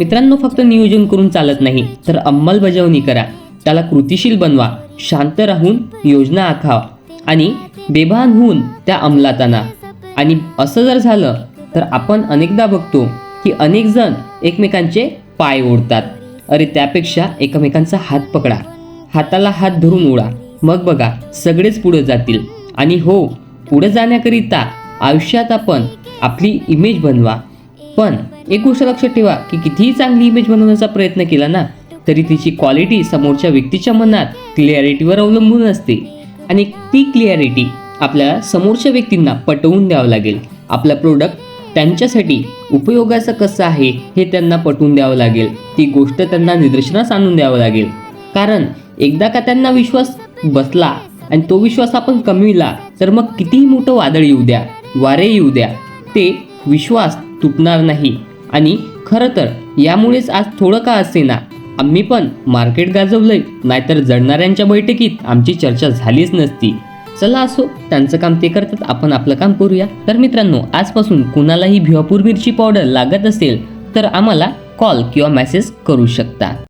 मित्रांनो फक्त नियोजन करून चालत नाही तर अंमलबजावणी करा. त्याला कृतिशील बनवा शांत राहून योजना आखावा आणि बेभान होऊन त्या अंमलात आणा. आणि असं जर झालं तर आपण अनेकदा बघतो की अनेक जण एकमेकांचे पाय ओढतात. अरे त्यापेक्षा एकमेकांचा हात पकडा. हाताला हात धरून ओढा. मग बघा सगळेच पुढे जातील. आणि हो पुढे जाण्याकरिता आयुष्यात आपण आपली इमेज बनवा. पण एक गोष्ट लक्षात ठेवा की कितीही चांगली इमेज बनवण्याचा प्रयत्न केला ना तरी तिची क्वालिटी समोरच्या व्यक्तीच्या मनात क्लिअरिटीवर अवलंबून असते. आणि ती क्लिअरिटी आपल्याला समोरच्या व्यक्तींना पटवून द्यावं लागेल. आपला प्रोडक्ट त्यांच्यासाठी उपयोगाचं कसं आहे हे त्यांना पटवून द्यावं लागेल. ती गोष्ट त्यांना निदर्शनास आणून द्यावं लागेल. कारण एकदा का त्यांना विश्वास बसला आणि तो विश्वास आपण कमविला तर मग कितीही मोठं वादळ येऊ द्या वारे येऊ द्या ते विश्वास तुटणार नाही. आणि खरं तर यामुळेच आज थोडं का असेना आम्ही पण मार्केट गाजवलंय नाहीतर जडणाऱ्यांच्या बैठकीत आमची चर्चा झालीच नसती. चला असो त्यांचं काम ते करतात आपण आपलं काम करूया. तर मित्रांनो आजपासून कुणालाही भिवापूर मिरची पावडर लागत असेल तर आम्हाला कॉल किंवा मेसेज करू शकता.